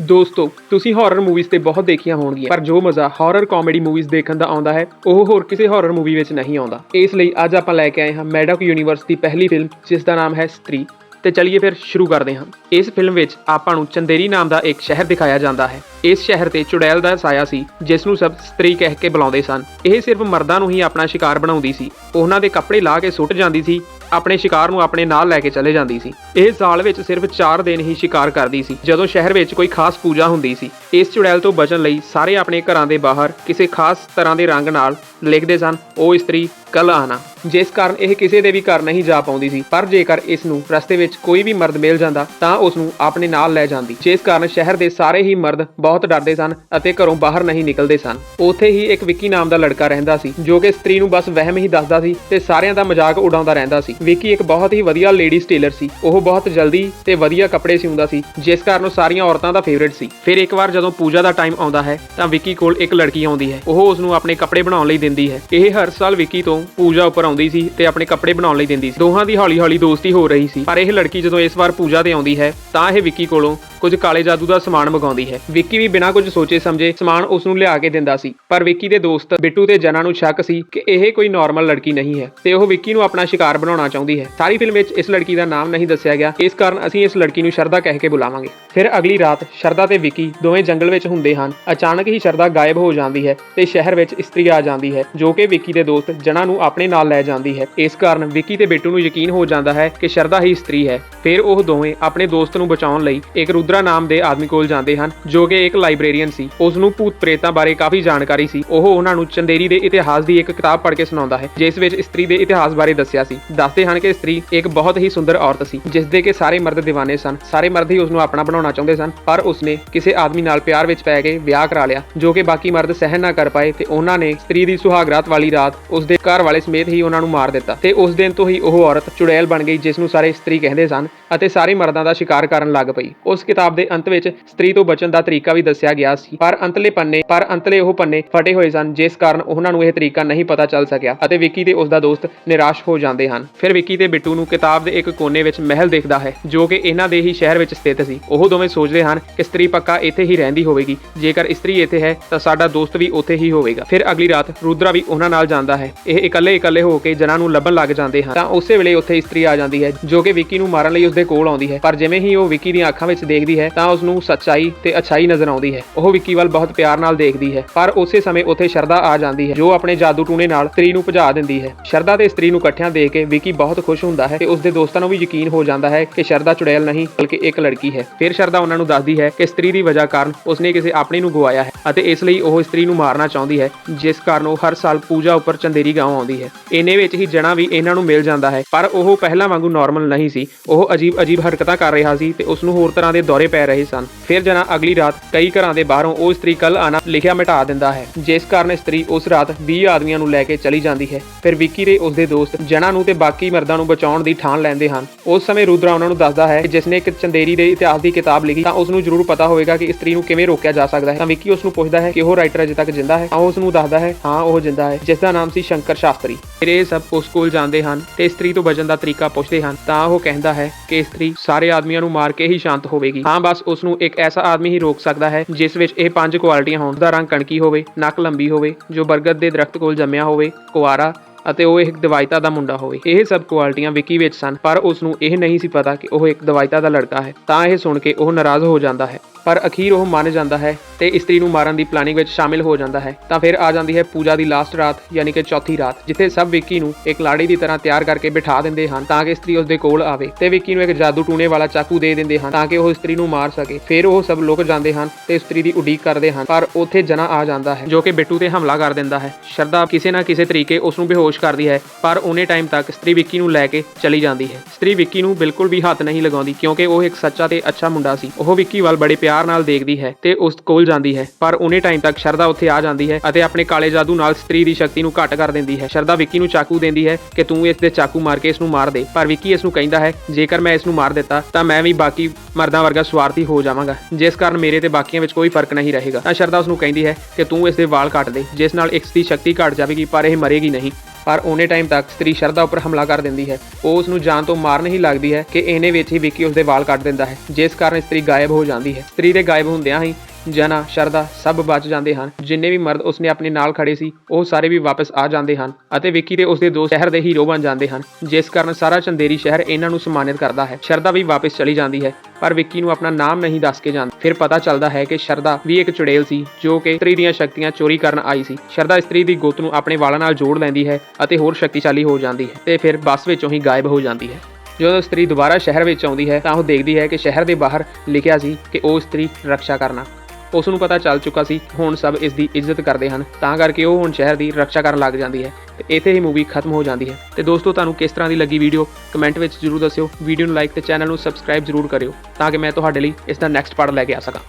ਦੋਸਤੋ, ਤੁਸੀਂ horror movies ਤੇ ਬਹੁਤ ਦੇਖੀਆਂ ਹੋਣਗੀਆਂ, ਪਰ ਜੋ ਮਜ਼ਾ ਹਾਰਰ ਕਾਮੇਡੀ ਮੂਵੀਜ਼ ਦੇਖਣ ਦਾ ਆਉਂਦਾ ਹੈ, ਉਹ ਹੋਰ ਕਿਸੇ ਹਾਰਰ ਮੂਵੀ ਵਿੱਚ ਨਹੀਂ ਆਉਂਦਾ। ਇਸ ਲਈ ਅੱਜ ਆਪਾਂ ਲੈ ਕੇ ਆਏ ਹਾਂ ਮੈਡਕ ਯੂਨੀਵਰਸ ਦੀ ਪਹਿਲੀ ਫਿਲਮ ਜਿਸ ਦਾ ਨਾਮ ਹੈ ਸਤਰੀ ਤੇ ਚਲਿਏ ਫਿਰ ਸ਼ੁਰੂ ਕਰਦੇ ਹਾਂ। ਇਸ ਫਿਲਮ ਵਿੱਚ ਆਪਾਂ ਨੂੰ ਚੰਦੇਰੀ ਨਾਮ ਦਾ ਇੱਕ ਸ਼ਹਿਰ ਦਿਖਾਇਆ ਜਾਂਦਾ ਹੈ। ਇਸ ਸ਼ਹਿਰ ਤੇ ਚੁੜੈਲ ਦਾ ਸਾਇਆ ਸੀ, ਜਿਸ ਨੂੰ ਸਭ ਸਤਰੀ ਕਹਿ ਕੇ ਬੁਲਾਉਂਦੇ ਸਨ। ਇਹ ਸਿਰਫ ਮਰਦਾਂ ਨੂੰ ਹੀ ਆਪਣਾ ਸ਼ਿਕਾਰ ਬਣਾਉਂਦੀ ਸੀ। ਉਹਨਾਂ ਦੇ ਕੱਪੜੇ ਲਾ ਕੇ ਸੁੱਟ ਜਾਂਦੀ ਸੀ, ਆਪਣੇ ਸ਼ਿਕਾਰ ਨੂੰ ਆਪਣੇ ਨਾਲ ਲੈ ਕੇ ਚਲੇ ਜਾਂਦੀ ਸੀ। ਇਹ ਸਾਲ ਵਿੱਚ ਸਿਰਫ 4 ਦਿਨ ਹੀ ਸ਼ਿਕਾਰ ਕਰਦੀ ਸੀ। ਜਦੋਂ ਸ਼ਹਿਰ ਵਿੱਚ ਕੋਈ ਖਾਸ ਪੂਜਾ ਹੁੰਦੀ ਸੀ, ਇਸ ਚੁੜੈਲ ਤੋਂ ਬਚਣ ਲਈ ਸਾਰੇ ਆਪਣੇ ਘਰਾਂ ਦੇ ਬਾਹਰ ਕਿਸੇ ਖਾਸ ਤਰ੍ਹਾਂ ਦੇ ਰੰਗ ਨਾਲ ਲਿਖਦੇ ਸਨ, ਉਹ ਇਸਤਰੀ ਕੱਲ ਆਣਾ। ਜਿਸ ਕਾਰਨ ਇਹ ਕਿਸੇ ਦੇ ਵੀ ਘਰ ਨਹੀਂ ਜਾ ਪਾਉਂਦੀ ਸੀ। ਪਰ ਜੇਕਰ ਇਸ ਨੂੰ ਰਸਤੇ ਵਿੱਚ ਕੋਈ ਵੀ ਮਰਦ ਮਿਲ ਜਾਂਦਾ, ਤਾਂ ਉਸ ਨੂੰ ਆਪਣੇ ਨਾਲ ਲੈ ਜਾਂਦੀ। ਜਿਸ ਕਾਰਨ ਸ਼ਹਿਰ ਦੇ ਸਾਰੇ ਹੀ ਮਰਦ ਬਹੁਤ ਡਰਦੇ ਸਨ ਅਤੇ ਘਰੋਂ ਬਾਹਰ ਨਹੀਂ ਨਿਕਲਦੇ ਸਨ। ਉੱਥੇ ਹੀ ਇੱਕ ਵਿੱਕੀ ਨਾਮ ਦਾ ਲੜਕਾ ਰਹਿੰਦਾ ਸੀ, ਜੋ ਕਿ ਇਸਤਰੀ ਨੂੰ ਬਸ ਵਹਿਮ ਹੀ ਦੱਸਦਾ ਸੀ ਤੇ ਸਾਰਿਆਂ ਦਾ ਮਜ਼ਾਕ ਉਡਾਉਂਦਾ ਰਹਿੰਦਾ ਸੀ। ਵਿੱਕੀ ਇੱਕ ਬਹੁਤ ਹੀ ਵਧੀਆ ਲੇਡੀ ਸਟੇਲਰ ਸੀ। ਉਹ ਬਹੁਤ ਜਲਦੀ ਤੇ ਵਧੀਆ ਕੱਪੜੇ ਸਿਉਂਦਾ ਸੀ, ਜਿਸ ਕਾਰਨ ਉਹ ਸਾਰੀਆਂ ਔਰਤਾਂ ਦਾ ਫੇਵਰਿਟ ਸੀ। ਫਿਰ ਇੱਕ ਵਾਰ ਜਦੋਂ ਪੂਜਾ ਦਾ ਟਾਈਮ ਆਉਂਦਾ ਹੈ, ਤਾਂ ਵਿੱਕੀ ਕੋਲ ਇੱਕ ਲੜਕੀ ਆਉਂਦੀ ਹੈ। ਉਹ ਉਸ ਨੂੰ ਆਪਣੇ ਕੱਪੜੇ ਬਣਾਉਣ ਲਈ ਦਿੰਦੀ ਹੈ। ਇਹ ਹਰ ਸਾਲ ਵਿੱਕੀ ਤੋਂ ਪੂਜਾ ਉੱਪਰ ਆਉਂਦੀ ਸੀ ਤੇ ਆਪਣੇ ਕੱਪੜੇ ਬਣਾਉਣ ਲਈ ਦਿੰਦੀ ਸੀ। ਦੋਹਾਂ ਦੀ ਹੌਲੀ-ਹੌਲੀ ਦੋਸਤੀ ਹੋ ਰਹੀ ਸੀ, ਪਰ ਇਹ ਲੜਕੀ ਜਦੋਂ ਇਸ ਵਾਰ ਪੂਜਾ ਤੇ ਆਉਂਦੀ ਹੈ, ਤਾਂ ਇਹ ਵਿੱਕੀ ਕੋਲੋਂ ਕੁਝ ਕਾਲੇ ਜਾਦੂ ਦਾ ਸਮਾਨ ਮੰਗਾਉਂਦੀ ਹੈ। ਵਿੱਕੀ ਵੀ ਬਿਨਾਂ ਕੁਝ ਸੋਚੇ ਸਮਝੇ ਸਮਾਨ ਉਸ ਨੂੰ ਲਿਆ ਕੇ ਦਿੰਦਾ ਸੀ। ਪਰ ਵਿੱਕੀ ਦੇ ਦੋਸਤ ਬਿੱਟੂ ਤੇ ਜਨਾ ਨੂੰ ਸ਼ੱਕ ਸੀ ਕਿ ਇਹ ਕੋਈ ਨਾਰਮਲ ਲੜਕੀ ਨਹੀਂ ਹੈ ਤੇ ਉਹ ਵਿੱਕੀ ਨੂੰ ਆਪਣਾ ਸ਼ਿਕਾਰ ਬਣਾਉਣਾ ਚਾਹੁੰਦੀ ਹੈ। ਸਾਰੀ ਫਿਲਮ ਵਿੱਚ ਇਸ ਲੜਕੀ ਦਾ ਨਾਮ ਨਹੀਂ ਦੱਸਿਆ ਗਿਆ। ਇਸ ਕਾਰਨ ਅਸੀਂ ਇਸ ਲੜਕੀ ਨੂੰ ਸ਼ਰਦਾ ਕਹਿ ਕੇ ਬੁਲਾਵਾਂਗੇ। ਫਿਰ ਅਗਲੀ ਰਾਤ ਸ਼ਰਦਾ ਤੇ ਵਿੱਕੀ ਦੋਵੇਂ ਜੰਗਲ ਵਿੱਚ ਹੁੰਦੇ ਹਨ। ਅਚਾਨਕ ਹੀ ਸ਼ਰਦਾ ਗਾਇਬ ਹੋ ਜਾਂਦੀ ਹੈ ਤੇ ਸ਼ਹਿਰ ਵਿੱਚ ਇਸਤਰੀ ਆ ਜਾਂਦੀ ਹੈ, ਜੋ ਕਿ ਵਿੱਕੀ ਦੇ ਦੋਸਤ ਜਨਾ ਨੂੰ ਆਪਣੇ ਨਾਲ ਲੈ ਜਾਂਦੀ ਹੈ। ਇਸ ਕਾਰਨ ਵਿੱਕੀ ਤੇ ਬਿੱਟੂ ਨੂੰ ਯਕੀਨ ਹੋ ਜਾਂਦਾ ਹੈ ਕਿ ਸ਼ਰਦਾ ਹੀ ਇਸਤਰੀ ਹੈ। ਫਿਰ ਉਹ ਦੋਵੇਂ ਆਪਣੇ ਦੋਸਤ ਨੂੰ ਬਚਾਉਣ ਲਈ ਇੱਕ ਰੁਦਰਾ ਨਾਮ ਦੇ ਆਦਮੀ ਕੋਲ ਜਾਂਦੇ ਹਨ, ਜੋ ਕਿ ਇੱਕ ਲਾਇਬ੍ਰੇਰੀਅਨ ਸੀ। ਉਸ ਨੂੰ ਭੂਤ ਪ੍ਰੇਤਾਂ ਬਾਰੇ ਕਾਫੀ ਜਾਣਕਾਰੀ ਸੀ। ਉਹ ਉਹਨਾਂ ਨੂੰ ਚੰਦੇਰੀ ਦੇ ਇਤਿਹਾਸ ਦੀ ਇੱਕ ਕਿਤਾਬ ਪੜ੍ਹ ਕੇ ਸੁਣਾਉਂਦਾ ਹੈ, ਜਿਸ ਵਿੱਚ ਇਸਤਰੀ ਦੇ ਇਤਿਹਾਸ ਬਾਰੇ ਦੱਸਿਆ ਸੀ। ਦੱਸਦੇ ਹਨ ਕਿ ਇਸਤਰੀ ਇੱਕ ਬਹੁਤ ਹੀ ਸੁੰਦਰ ਔਰਤ ਸੀ ਜਿਸ ਦੇ ਕਿ ਸਾਰੇ ਮਰਦ دیਵਾਨੇ ਸਨ। ਸਾਰੇ ਮਰਦ ਹੀ ਉਸ ਨੂੰ ਆਪਣਾ ਬਣਾਉਣਾ ਚਾਹੁੰਦੇ ਸਨ, ਪਰ ਉਸਨੇ ਕਿਸੇ ਆਦਮੀ ਨਾਲ ਪਿਆਰ ਵਿੱਚ ਪੈ ਕੇ ਵਿਆਹ ਕਰਾ ਲਿਆ, ਜੋ ਕਿ ਬਾਕੀ ਮਰਦ ਸਹਿਣ ਨਾ ਕਰ ਪਾਏ ਤੇ ਉਹਨਾਂ ਨੇ ਇਸਤਰੀ ਦੀ ਸੁਹਾਗਰਾਤ ਵਾਲੀ ਰਾਤ ਉਸ ਦੇ ਘਰ ਵਾਲੇ ਸਮੇਤ ਹੀ ਉਹਨਾਂ ਨੂੰ ਮਾਰ ਦਿੱਤਾ ਤੇ ਉਸ ਦਿਨ ਤੋਂ ਹੀ ਉਹ ਔਰਤ ਚੁੜੈਲ ਬਣ ਗਈ ਜਿਸ ਨੂੰ ਸਾਰੇ ਇਸਤਰੀ ਕਹਿੰਦੇ ਸਨ ਅਤੇ ਸਾਰੇ ਮਰਦਾਂ ਦਾ ਸ਼ਿਕਾਰ ਕਰਨ ਲੱਗ ਪਈ। ਉਸ ਕਿਤਾਬ ਦੇ ਅੰਤ ਵਿੱਚ ਸਤਰੀ ਤੋਂ ਬਚਣ ਦਾ ਤਰੀਕਾ ਵੀ ਦੱਸਿਆ ਗਿਆ ਸੀ। ਪਰ ਅੰਤਲੇ ਪੰਨੇ ਪਰ ਅੰਤਲੇ ਉਹ ਪੰਨੇ ਫਟੇ ਹੋਏ ਸਨ, ਜਿਸ ਕਾਰਨ ਉਹਨਾਂ ਨੂੰ ਇਹ ਤਰੀਕਾ ਨਹੀਂ ਪਤਾ ਚੱਲ ਸਕਿਆ ਅਤੇ ਵਿੱਕੀ ਤੇ ਉਸ ਦਾ ਦੋਸਤ ਨਿਰਾਸ਼ ਹੋ ਜਾਂਦੇ ਹਨ। ਫਿਰ ਵਿੱਕੀ ਤੇ ਬਿੱਟੂ ਨੂੰ ਕਿਤਾਬ ਦੇ ਇੱਕ ਕੋਨੇ ਵਿੱਚ ਮਹਿਲ ਦੇਖਦਾ ਹੈ, ਜੋ ਕਿ ਇਹਨਾਂ ਦੇ ਹੀ ਸ਼ਹਿਰ ਵਿੱਚ ਸਥਿਤ ਸੀ। ਉਹ ਦੋਵੇਂ ਸੋਚਦੇ ਹਨ ਕਿ ਸਤਰੀ ਪੱਕਾ ਇੱਥੇ ਹੀ ਰਹਿੰਦੀ ਹੋਵੇਗੀ। ਜੇਕਰ ਇਸਤਰੀ ਇੱਥੇ ਹੈ, ਤਾਂ ਸਾਡਾ ਦੋਸਤ ਵੀ ਉੱਥੇ ਹੀ ਹੋਵੇਗਾ। ਫਿਰ ਅਗਲੀ ਰਾਤ ਰੁਦਰਾ ਵੀ ਉਹਨਾਂ ਨਾਲ ਜਾਂਦਾ ਹੈ। ਇਹ ਇਕੱਲੇ ਇਕੱਲੇ ਹੋ ਕੇ ਜਨਾਂ ਨੂੰ ਲੱਭਣ ਲੱਗ ਜਾਂਦੇ ਹਨ। ਤਾਂ ਉਸੇ ਵੇਲੇ ਉੱਥੇ ਇਸਤਰੀ ਆ ਜਾਂਦੀ ਹੈ, ਜੋ ਕਿ ਵਿੱਕੀ ਨੂੰ ਮਾਰਨ ਲਈ ਉਸਦੇ ਕੋਲ ਆਉਂਦੀ ਹੈ। ਪਰ ਜਿਵੇਂ ਹੀ ਉਹ ਵਿੱਕੀ ਦੀਆਂ ਅੱਖਾਂ ਵਿੱਚ ਦੇਖਦੀ ਹੈ, ਤਾਂ ਉਸ ਨੂੰ ਸੱਚਾਈ ਤੇ ਅਛਾਈ ਨਜ਼ਰ ਆਉਂਦੀ ਹੈ। ਉਹ ਵਿੱਕੀ ਵੱਲ ਬਹੁਤ ਪਿਆਰ ਨਾਲ ਦੇਖਦੀ ਹੈ। ਪਰ ਉਸੇ ਸਮੇਂ ਉੱਥੇ ਸ਼ਰਦਾ ਆ ਜਾਂਦੀ ਹੈ, ਜੋ ਆਪਣੇ ਜਾਦੂ ਟੂਣੇ ਨਾਲ ਇਸਤਰੀ ਨੂੰ ਭਜਾ ਦਿੰਦੀ ਹੈ। ਸ਼ਰਦਾ ਤੇ ਇਸਤਰੀ ਨੂੰ ਇਕੱਠਿਆਂ ਦੇਖ ਕੇ ਵਿੱਕੀ ਬਹੁਤ ਖੁਸ਼ ਹੁੰਦਾ ਹੈ ਤੇ ਉਸਦੇ ਦੋਸਤਾਂ ਨੂੰ ਵੀ ਯਕੀਨ ਹੋ ਜਾਂਦਾ ਹੈ ਕਿ ਸ਼ਰਦਾ ਚੁੜੈਲ ਨਹੀਂ, ਬਲਕਿ ਇੱਕ ਲੜਕੀ ਹੈ। ਫਿਰ ਸ਼ਰਦਾ ਉਹਨਾਂ ਨੂੰ ਦੱਸਦੀ ਹੈ ਕਿ ਇਸਤਰੀ ਦੀ ਵਜ੍ਹਾ ਕਾਰਨ ਉਸਨੇ ਕਿਸੇ ਆਪਣੇ ਨੂੰ ਗਵਾਇਆ ਹੈ ਅਤੇ ਇਸ ਲਈ ਉਹ ਇਸਤਰੀ ਨੂੰ ਮਾਰਨਾ ਚਾਹੁੰਦੀ ਹੈ, ਜਿਸ ਕਾਰਨ ਉਹ ਹਰ ਸਾਲ ਪੂਜਾ ਉੱਪਰ ਚੰਦੇਰੀ ਗਾਉਂ ਆਉਂਦੀ ਹੈ। ਇਹਨੇ ਵਿੱਚ ਹੀ ਜਣਾ ਵੀ ਇਹਨਾਂ ਨੂੰ ਮਿਲ ਜਾਂਦਾ ਹੈ, ਪਰ ਉਹ ਪਹਿਲਾਂ ਵਾਂਗੂ ਨਾਰਮਲ ਨਹੀਂ ਸੀ। ਉਹ ਅਜੀਬ ਅਜੀਬ ਹਰਕਤਾਂ ਕਰ ਰਿਹਾ ਸੀ ਤੇ ਉਸ ਨੂੰ ਹੋਰ ਤਰ੍ਹਾਂ ਦੇ ਦੌਰੇ ਪੈ ਰਹੇ ਸਨ। ਫਿਰ ਜਣਾ ਅਗਲੀ ਰਾਤ ਕਈ ਘਰਾਂ ਦੇ ਬਾਹਰੋਂ ਉਹ ਇਸਤਰੀ ਕੱਲ ਆਣਾ ਲਿਖਿਆ ਮਿਟਾ ਦਿੰਦਾ ਹੈ, ਜਿਸ ਕਾਰਨ ਇਸਤਰੀ ਉਸ ਰਾਤ 20 ਆਦਮੀਆਂ ਨੂੰ ਲੈ ਕੇ ਚਲੀ ਜਾਂਦੀ ਹੈ। ਫਿਰ ਵਿੱਕੀ ਦੇ ਉਸਦੇ ਦੋਸਤ ਜਣਾ ਨੂੰ ਤੇ ਬਾਕੀ ਮਰਦਾਂ ਨੂੰ ਬਚਾਉਣ ਦੀ ਠਾਣ ਲੈਂਦੇ ਹਨ। ਉਸ ਸਮੇਂ ਰੁਦਰਾ ਉਹਨਾਂ ਨੂੰ ਦੱਸਦਾ ਹੈ ਕਿ ਜਿਸਨੇ ਇੱਕ ਚੰਦੇਰੀ ਦੇ ਇਤਿਹਾਸ ਦੀ ਕਿਤਾਬ ਲਿਖੀ ਤਾਂ ਉਸ ਨੂੰ ਜ਼ਰੂਰ ਪਤਾ ਹੋਵੇਗਾ ਕਿ ਇਸਤਰੀ ਨੂੰ ਕਿਵੇਂ ਰੋਕਿਆ ਜਾ ਸਕਦਾ ਹੈ। ਤਾਂ ਵਿੱਕੀ ਉਸ ਨੂੰ ਪੁੱਛਦਾ ਹੈ ਕਿ ਉਹ ਰਾਈਟਰ ਅਜੇ ਤੱਕ ਜਿੰਦਾ ਹੈ। ਤਾਂ ਉਸ ਨੂੰ ਦੱਸਦਾ ਹੈ, ਹਾਂ, ਉਹ ਜਿੰਦਾ ਹੈ। ਜਿਸ ਦਾ ਨਾਮ ਸੀ ਸ਼ੰਕਰ ਸ਼ਾਸਤਰੀ। ਫਿਰ ਇਹ ਸਭ ਉਸ ਕੋਲ ਜਾਂਦੇ ਹਨ ਤੇ ਇਸਤਰੀ ਤੋਂ ਬਚਣ ਦਾ ਤਰੀਕਾ ਪੁੱਛਦੇ ਹਨ ਤਾਂ ਉਹ ਕਹਿੰਦਾ ਹੈ ਕਿ ਇਸਤਰੀ ਸਾਰੇ ਆਦਮੀਆਂ ਨੂੰ ਮਾਰ ਕੇ ਹੀ ਸ਼ਾਂਤ ਹੋਵੇਗੀ। ਹਾਂ, ਬਸ ਉਸ ਨੂੰ ਇੱਕ ਐਸਾ ਆਦਮੀ ਹੀ ਰੋਕ ਸਕਦਾ ਹੈ, ਜਿਸ ਵਿੱਚ ਇਹ ਪੰਜ ਕੁਆਲਿਟੀਆਂ ਹੋਣ। ਦਾ ਰੰਗ ਕਣਕੀ ਹੋਵੇ, ਨੱਕ ਲੰਬੀ ਹੋਵੇ, ਜੋ ਬਰਗਦ ਦੇ ਦਰਖਤ ਕੋਲ ਜੰਮਿਆ ਹੋਵੇ, ਕੁਆਰਾ ਅਤੇ ਉਹ ਇੱਕ ਦਵਾਇਤਾ ਦਾ ਮੁੰਡਾ ਹੋਵੇ। ਇਹ ਸਭ ਕੁਆਲਿਟੀਆਂ ਵਿੱਕੀ ਵਿੱਚ ਸਨ, ਪਰ ਉਸ ਨੂੰ ਇਹ ਨਹੀਂ ਸੀ ਪਤਾ ਕਿ ਉਹ ਇੱਕ ਦਵਾਇਤਾ ਦਾ ਲੜਕਾ ਹੈ। ਤਾਂ ਇਹ ਸੁਣ ਕੇ ਉਹ ਨਾਰਾਜ਼ ਹੋ ਜਾਂਦਾ ਹੈ। ਪਰ ਅਖੀਰ ਉਹ ਮੰਨ ਜਾਂਦਾ ਹੈ ਤੇ ਇਸਤਰੀ ਨੂੰ ਮਾਰਨ ਦੀ ਪਲਾਨਿੰਗ ਵਿੱਚ ਸ਼ਾਮਿਲ ਹੋ ਜਾਂਦਾ ਹੈ, ਤਾਂ ਫਿਰ ਆ ਜਾਂਦੀ ਹੈ ਪੂਜਾ ਦੀ ਲਾਸਟ ਰਾਤ, ਯਾਨੀ ਕਿ ਚੌਥੀ ਰਾਤ, ਜਿੱਥੇ ਸਭ ਵਿੱਕੀ ਨੂੰ ਇੱਕ ਲਾੜੀ ਦੀ ਤਰ੍ਹਾਂ ਤਿਆਰ ਕਰਕੇ ਬਿਠਾ ਦਿੰਦੇ ਹਨ ਤਾਂ ਕਿ ਇਸਤਰੀ ਉਸਦੇ ਕੋਲ ਆਵੇ ਤੇ ਵਿੱਕੀ ਨੂੰ ਇੱਕ ਜਾਦੂ ਟੂਣੇ ਵਾਲਾ ਚਾਕੂ ਦੇ ਦਿੰਦੇ ਹਨ ਤਾਂ ਕਿ ਉਹ ਇਸਤਰੀ ਨੂੰ ਮਾਰ ਸਕੇ। ਫਿਰ ਉਹ ਸਭ ਲੁਕ ਜਾਂਦੇ ਹਨ ਤੇ ਇਸਤਰੀ ਦੀ ਉਡੀਕ ਕਰਦੇ ਹਨ, ਪਰ ਉੱਥੇ ਜਨਾ ਆ ਜਾਂਦਾ ਹੈ, ਜੋ ਕਿ ਬਿੱਟੂ ਤੇ ਹਮਲਾ ਕਰ ਦਿੰਦਾ ਹੈ। ਸ਼ਰਦਾ ਕਿਸੇ ਨਾ ਕਿਸੇ ਤਰੀਕੇ ਉਸ ਨੂੰ ਬੇਹੋਸ਼ ਕਰਦੀ ਹੈ, ਪਰ ਉਹਨੇ ਟਾਈਮ ਤੱਕ ਇਸਤਰੀ ਵਿੱਕੀ ਨੂੰ ਲੈ ਕੇ ਚਲੀ ਜਾਂਦੀ ਹੈ। ਇਸਤਰੀ ਵਿੱਕੀ ਨੂੰ ਬਿਲਕੁਲ ਵੀ ਹੱਥ ਨਹੀਂ ਲਗਾਉਂਦੀ ਕਿਉਂਕਿ ਉਹ ਇੱਕ ਸੱਚਾ ਤੇ ਅੱਛਾ ਮੁੰਡਾ ਸੀ। ਉਹ ਵਿੱਕੀ ਵੱਲ ਬੜੇ ਪਿਆਰ ਨਾਲ ਦੇਖਦੀ ਹੈ ਤੇ ਉਸ ਕੋਲ ਜਾਂਦੀ ਹੈ, ਪਰ ਉਹਨੇ ਟਾਈਮ ਤੱਕ ਸ਼ਰਦਾ ਉੱਥੇ ਆ ਜਾਂਦੀ ਹੈ ਅਤੇ ਆਪਣੇ ਕਾਲੇ ਜਾਦੂ ਨਾਲ ਇਸਤਰੀ ਦੀ ਸ਼ਕਤੀ ਨੂੰ ਘੱਟ ਕਰ ਦਿੰਦੀ ਹੈ। ਸ਼ਰਦਾ ਵਿੱਕੀ ਨੂੰ ਚਾਕੂ ਦਿੰਦੀ ਹੈ ਕਿ ਤੂੰ ਇਸ ਦੇ ਚਾਕੂ ਮਾਰ ਕੇ ਇਸ ਨੂੰ ਮਾਰ ਦੇ, ਪਰ ਵਿੱਕੀ ਇਸ ਨੂੰ ਕਹਿੰਦਾ ਹੈ, ਜੇਕਰ ਮੈਂ ਇਸ ਨੂੰ ਮਾਰ ਦਿੱਤਾ, ਤਾਂ ਮੈਂ ਵੀ ਬਾਕੀ ਮਰਦਾਂ ਵਰਗਾ ਸਵਾਰਥੀ ਹੋ ਜਾਵਾਂਗਾ। ਜਿਸ ਕਾਰਨ ਮੇਰੇ ਤੇ ਬਾਕੀਆਂ ਵਿੱਚ ਕੋਈ ਫ਼ਰਕ ਨਹੀਂ ਰਹੇਗਾ। ਤਾਂ ਸ਼ਰਦਾ ਉਸ ਨੂੰ ਕਹਿੰਦੀ ਹੈ ਕਿ ਤੂੰ ਇਸ ਦੇ ਵਾਲ ਕੱਟ ਦੇ, ਜਿਸ ਨਾਲ ਇਸ ਦੀ ਸ਼ਕਤੀ ਘਟ ਜਾਵੇਗੀ, ਪਰ ਇਹ ਮਰੇਗੀ ਨਹੀਂ। ਪਰ ਉਹਨੇ ਟਾਈਮ ਤੱਕ ਸਤਰੀ ਸ਼ਰਦਾ ਉੱਪਰ ਹਮਲਾ ਕਰ ਦਿੰਦੀ ਹੈ। ਉਹ ਉਸ ਨੂੰ ਜਾਨ ਤੋਂ ਮਾਰਨ ਹੀ ਲੱਗਦੀ ਹੈ ਕਿ ਇਹਨੇ ਵਿੱਚ ਹੀ ਵਿੱਕੀ ਉਸਦੇ ਵਾਲ ਕੱਟ ਦਿੰਦਾ ਹੈ, ਜਿਸ ਕਾਰਨ ਸਤਰੀ ਗਾਇਬ ਹੋ ਜਾਂਦੀ ਹੈ। ਸਤਰੀ ਦੇ ਗਾਇਬ ਹੁੰਦਿਆਂ ਹੀ ਜਨਾ, ਸ਼ਰਦਾ ਸਭ ਬਚ ਜਾਂਦੇ ਹਨ। ਜਿੰਨੇ ਵੀ ਮਰਦ ਉਸਨੇ ਆਪਣੇ ਨਾਲ ਖੜੇ ਸੀ, ਉਹ ਸਾਰੇ ਵੀ ਵਾਪਸ ਆ ਜਾਂਦੇ ਹਨ ਅਤੇ ਵਿੱਕੀ ਤੇ ਉਸਦੇ ਦੋ ਸ਼ਹਿਰ ਦੇ ਹੀਰੋ ਬਣ ਜਾਂਦੇ ਹਨ। ਜਿਸ ਕਾਰਨ ਸਾਰਾ ਚੰਦੇਰੀ ਸ਼ਹਿਰ ਇਹਨਾਂ ਨੂੰ ਸਨਮਾਨਿਤ ਕਰਦਾ ਹੈ। ਸ਼ਰਦਾ ਵੀ ਵਾਪਸ ਚਲੀ ਜਾਂਦੀ ਹੈ, ਪਰ ਵਿੱਕੀ ਨੂੰ ਆਪਣਾ ਨਾਮ ਨਹੀਂ ਦੱਸ ਕੇ ਜਾਂਦੀ। ਫਿਰ ਪਤਾ ਚੱਲਦਾ ਹੈ ਕਿ ਸ਼ਰਦਾ ਵੀ ਇੱਕ ਚੁੜੇਲ ਸੀ, ਜੋ ਕਿ ਇਸਤਰੀ ਦੀਆਂ ਸ਼ਕਤੀਆਂ ਚੋਰੀ ਕਰਨ ਆਈ ਸੀ। ਸ਼ਰਦਾ ਇਸਤਰੀ ਦੀ ਗੁੱਤ ਨੂੰ ਆਪਣੇ ਵਾਲਾਂ ਨਾਲ ਜੋੜ ਲੈਂਦੀ ਹੈ ਅਤੇ ਹੋਰ ਸ਼ਕਤੀਸ਼ਾਲੀ ਹੋ ਜਾਂਦੀ ਹੈ ਤੇ ਫਿਰ ਬੱਸ ਵਿੱਚੋਂ ਹੀ ਗਾਇਬ ਹੋ ਜਾਂਦੀ ਹੈ। ਜਦੋਂ ਇਸਤਰੀ ਦੁਬਾਰਾ ਸ਼ਹਿਰ ਵਿੱਚ ਆਉਂਦੀ ਹੈ, ਤਾਂ ਉਹ ਦੇਖਦੀ ਹੈ ਕਿ ਸ਼ਹਿਰ ਦੇ ਬਾਹਰ ਲਿਖਿਆ ਸੀ ਕਿ ਉਹ ਇਸਤਰੀ ਰੱਖਿਆ ਕਰਨਾ ਉਸ ਨੂੰ ਪਤਾ ਚੱਲ ਚੁੱਕਾ ਸੀ, ਹੁਣ ਸਭ ਇਸ ਦੀ ਇੱਜ਼ਤ ਕਰਦੇ ਹਨ। ਤਾਂ ਕਰਕੇ ਉਹ ਹੁਣ ਸ਼ਹਿਰ ਦੀ ਰੱਖਿਆ ਕਰਨ ਲੱਗ ਜਾਂਦੀ ਹੈ ਤੇ ਇੱਥੇ ਹੀ ਮੂਵੀ ਖਤਮ ਹੋ ਜਾਂਦੀ ਹੈ। ਤੇ ਦੋਸਤੋ, ਤੁਹਾਨੂੰ ਕਿਸ ਤਰ੍ਹਾਂ ਦੀ ਲੱਗੀ ਵੀਡੀਓ ਕਮੈਂਟ ਵਿੱਚ ਜਰੂਰ ਦੱਸਿਓ। ਵੀਡੀਓ ਨੂੰ ਲਾਈਕ ਤੇ ਚੈਨਲ ਨੂੰ ਸਬਸਕ੍ਰਾਈਬ ਜਰੂਰ ਕਰਿਓ, ਤਾਂ ਕਿ ਮੈਂ ਤੁਹਾਡੇ ਲਈ ਇਸ ਦਾ ਨੈਕਸਟ ਪਾਰਟ ਲੈ ਕੇ ਆ ਸਕਾਂ।